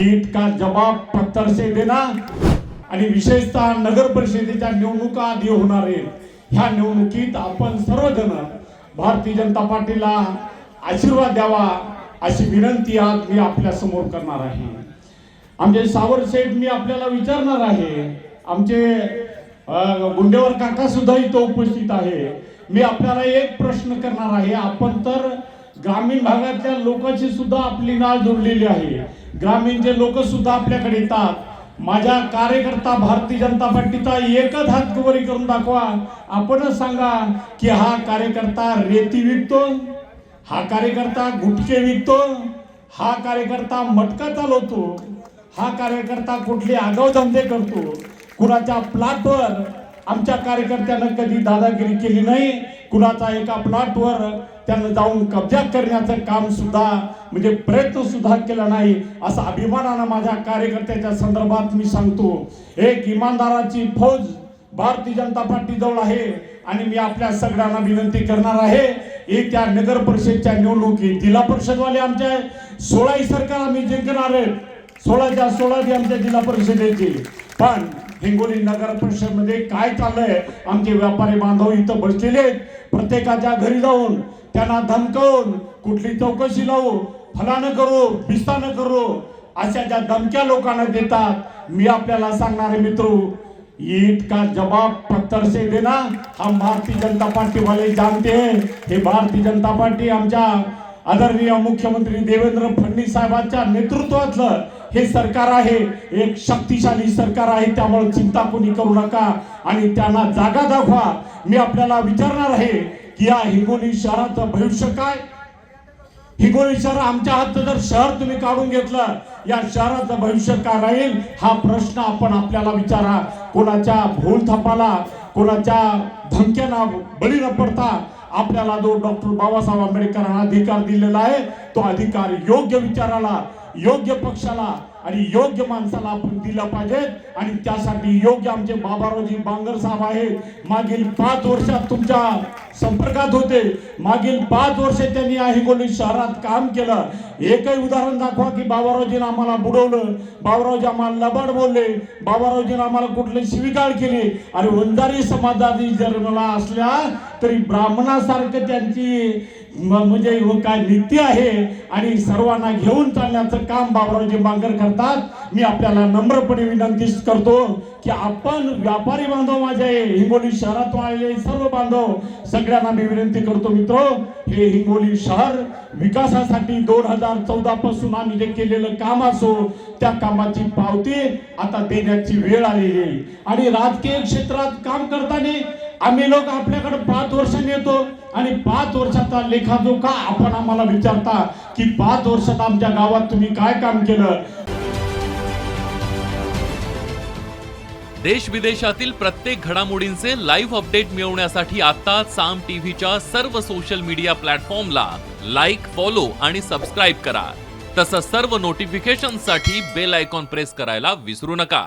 ईद का जबाब पत्थर से देना आणि विशेषतः नगर परिषदेच्या निवडणुका आधी होणार आहेत. ह्या निवडणुकीत आपण सर्वजण भारतीय जनता पार्टीला आशीर्वाद द्यावा अशी विनंती आज मी आपल्यासमोर करणार आहे. आमचे सावरसेठ मी आपल्याला विचारणार आहे. आमचे गुंडेवर काका सुद्धा इथं उपस्थित आहे. मी आपल्याला एक प्रश्न करणार आहे. आपण तर ग्रामीण भागातल्या लोकांची सुद्धा आपली नाळ जोडलेली आहे. ग्रामीणचे लोक सुद्धा आपल्याकडे येतात. माझ्या कार्यकर्ता भारतीय जनता पार्टीचा एकच हातकवरी करून दाखवा. आपणच सांगा की हा कार्यकर्ता रेती विकतो? हा कार्यकर्ता गुटके विकतो? हा कार्यकर्ता मटका चालवतो? हा कार्यकर्ता कुठले आगाव धंदे करतो? कुणाच्या प्लॉटवर आमच्या कार्यकर्त्यानं कधी दादागिरी केली नाही? कुणाचा एका प्लॉटवर त्यांना जाऊन कब्जा करण्याचं काम सुद्धा म्हणजे प्रयत्न सुद्धा केला नाही असा अभिमानानं माझ्या कार्यकर्त्याच्या संदर्भात मी सांगतो. एक इमानदाराची फौज भारतीय जनता पार्टी जवळ आहे आणि मी आपल्या सगळ्यांना विनंती करणार आहे येत्या नगर परिषदच्या निवडणुकीत जिल्हा परिषदवाले आमच्या सोळाही सरकार आम्ही जिंकणार आहेत. सोळाच्या सोळा आमच्या जिल्हा परिषदेची. पण हिंगोली नगर परिषदमध्ये काय चाललंय? आमचे व्यापारी बांधव इथं बसलेले आहेत. प्रत्येकाच्या घरी जाऊन त्यांना धमकवून कुठली चौकशी लावू फलानं करू बिस्तानं करू अशा ज्या धमक्या लोकांना देतात मी आपल्याला सांगणार आहे मित्र ईद का जवाब पत्थर से देना हम भारतीय जनता पार्टी वाले जानते हैं हे भारतीय जनता पार्टी आमच्या आदरणीय मुख्यमंत्री देवेंद्र फडणवीस साहेबांच्या नेतृत्वातलं हे सरकार आहे. एक शक्तिशाली सरकार आहे. त्यामुळे चिंता कोणी करू नका. आणि त्यांना जागा दाखवा. मी आपल्याला विचारणार आहे की या हिंगोली शहराचं भविष्य काय? हिंगोली शहर आमच्या हातचं जर शहर तुम्ही काढून घेतलं या शहराचं भविष्य काय राहील? हा प्रश्न आपण आपल्याला विचारा. कोणाच्या भूल थापाला कोणाच्या धमक्यांना बळी न पडता आपल्याला जो डॉक्टर बाबासाहेब आंबेडकरांना अधिकार दिलेला आहे तो अधिकार योग्य विचाराला योग्य पक्षाला आणि योग्य माणसाला आपण दिला पाहिजे. आणि त्यासाठी योग्य आमचे बाबारावजी बांगर साहेब आहेत. मागील पाच वर्षात तुमच्या संपर्कात होते. मागील पाच वर्ष त्यांनी या हिंगोली शहरात काम केलं. एकही उदाहरण दाखवा की बाबारावजीनं आम्हाला बुडवलं. बाबारावजी आम्हाला लबाड बोलले. बाबारावजीनं आम्हाला कुठली शिविगाळ केली. आणि वंजारी समाजाची जन्मला असल्या तरी ब्राह्मणासारखं त्यांची म्हणजे व काय नीती आहे आणि सर्वांना घेऊन चालण्याचं काम बाबरावजी बांगर करतात. मी आपल्याला नम्रपणे विनंती करतो की आपण व्यापारी बांधव माझे हिंगोली शहरात आलेले सर्व बांधव सगळ्यांना मी विनंती करतो मित्र हे हिंगोली शहर विकासासाठी दोन हजार चौदा पासून आम्ही जे केलेलं काम असो त्या कामाची पावती आता देण्याची वेळ आलेली आणि राजकीय क्षेत्रात काम करताना आम्ही लोक आपल्याकडे पाच वर्षांनी येतो आणि पाच वर्षाचा लेखाजोखा आपण आम्हाला विचारता की पाच वर्षात आमच्या गावात तुम्ही काय काम केलं? देश विदेशातील प्रत्येक घडामोडींचे लाईव्ह अपडेट मिळवण्यासाठी आता साम टीव्हीच्या सर्व सोशल मीडिया प्लॅटफॉर्मला लाईक फॉलो आणि सबस्क्राईब करा. तसंच सर्व नोटिफिकेशनसाठी बेल आयकॉन प्रेस करायला विसरू नका.